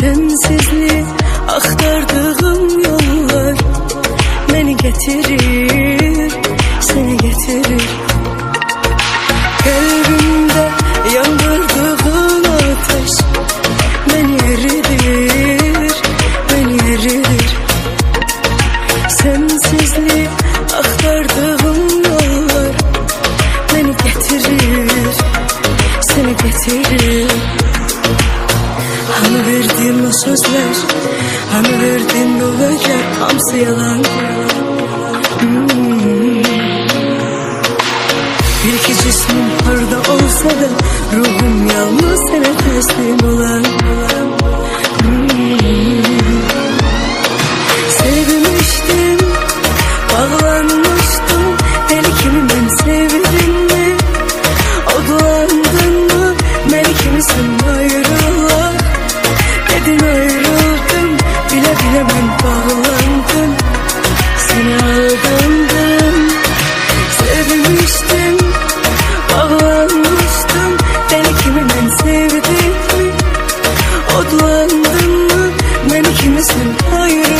Sensizlik aktardığım yollar Beni getirir, seni getirir. Kalbimde yandırdığın ateş Beni eridir, beni eridir. Sensizlik aktardığım yollar Beni getirir, seni getirir sözler. Hani verdiğin o gözler Hamsi yalan. Hmm. Bir iki cismim harda olsa da Ruhum yalnız sana teslim olan. Hmm. Sevmiştim Bağlanmıştım. Deli kimi ben sevdin mi Odlandın mı? Melek misin ayrıla ben bağlandım Seni aldandım. Sevmiştim Bağlanmıştım. Deli kimi ben sevdin mi Odlandın mı? Melek misin ayrıla